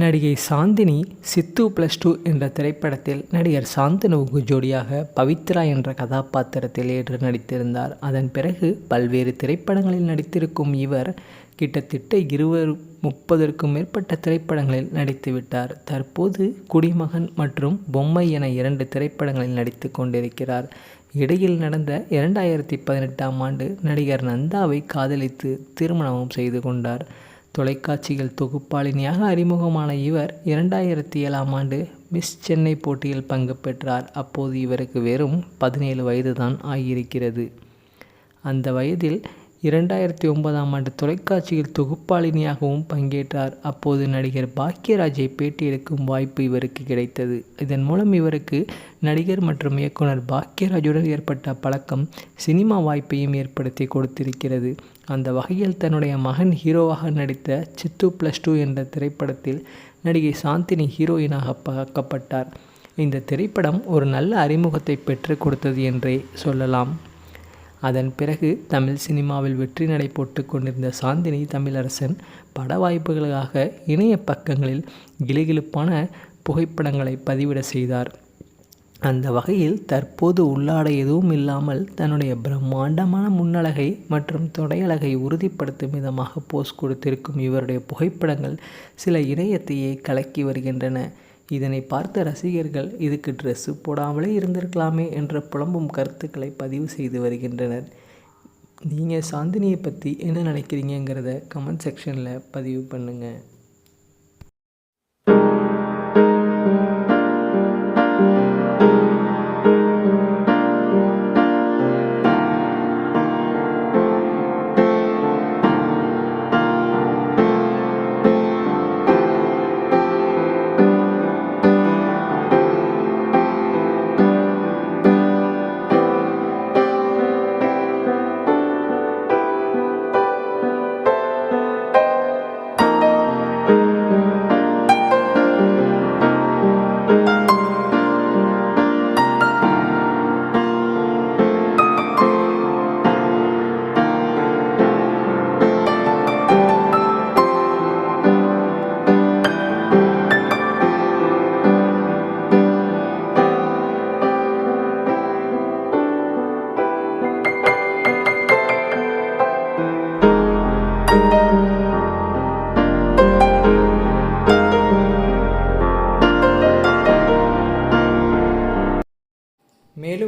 நடிகை சாந்தினி சித்து plus two என்ற திரைப்படத்தில் நடிகர் சாந்தனுவுக்கு ஜோடியாக பவித்ரா என்ற கதாபாத்திரத்தில் ஏற்று நடித்திருந்தார். அதன் பிறகு பல்வேறு திரைப்படங்களில் நடித்திருக்கும் இவர் கிட்டத்தட்ட இருவர் முப்பதற்கும் மேற்பட்ட திரைப்படங்களில் நடித்துவிட்டார் தற்போது குடிமகன் மற்றும் பொம்மை என இரண்டு திரைப்படங்களில் நடித்து கொண்டிருக்கிறார். இடையில் நடந்த இரண்டாயிரத்தி பதினெட்டாம் ஆண்டு நடிகர் நந்தாவை காதலித்து திருமணமும் செய்து கொண்டார். தொலைக்காட்சிகள் தொகுப்பாளினியாக அறிமுகமான இவர் இரண்டாயிரத்தி ஏழாம் ஆண்டு மிஸ் சென்னை போட்டியில் பங்கு பெற்றார். அப்போது இவருக்கு வெறும் பதினேழு வயது தான் ஆகியிருக்கிறது. அந்த வயதில் இரண்டாயிரத்தி ஒன்பதாம் ஆண்டு தொலைக்காட்சியில் தொகுப்பாளினியாகவும் பங்கேற்றார். அப்போது நடிகர் பாக்யராஜை பேட்டி எடுக்கும் வாய்ப்பு இவருக்கு கிடைத்தது. இதன் மூலம் இவருக்கு நடிகர் மற்றும் இயக்குனர் பாக்யராஜுடன் ஏற்பட்ட பழக்கம் சினிமா வாய்ப்பையும் ஏற்படுத்தி கொடுத்திருக்கிறது. அந்த வகையில் தன்னுடைய மகன் ஹீரோவாக நடித்த சித்து ப்ளஸ் டூ என்ற திரைப்படத்தில் நடிகை சாந்தினி ஹீரோயினாக பார்க்கப்பட்டார். இந்த திரைப்படம் ஒரு நல்ல அறிமுகத்தை பெற்றுக் கொடுத்தது என்றே சொல்லலாம். அதன் பிறகு தமிழ் சினிமாவில் வெற்றி நடை போட்டு கொண்டிருந்த சாந்தினி தமிழரசன் பட வாய்ப்புகளுக்காக இணைய பக்கங்களில் கிளுகிழுப்பான புகைப்படங்களை பதிவிட செய்தார். அந்த வகையில் தற்போது உள்ளாடை எதுவும் இல்லாமல் தன்னுடைய பிரம்மாண்டமான முன்னழகை மற்றும் தொடையழகை உறுதிப்படுத்தும் விதமாக போஸ் கொடுத்திருக்கும் இவருடைய புகைப்படங்கள் சில இணையத்தையே கலக்கி வருகின்றன. இதனை பார்த்த ரசிகர்கள் இதுக்கு ட்ரெஸ்ஸு போடாமலே இருந்திருக்கலாமே என்ற புலம்பும் கருத்துக்களை பதிவு செய்து வருகின்றனர். நீங்கள் சாந்தினியை பற்றி என்ன நினைக்கிறீங்கிறத கமெண்ட் செக்ஷனில் பதிவு பண்ணுங்கள்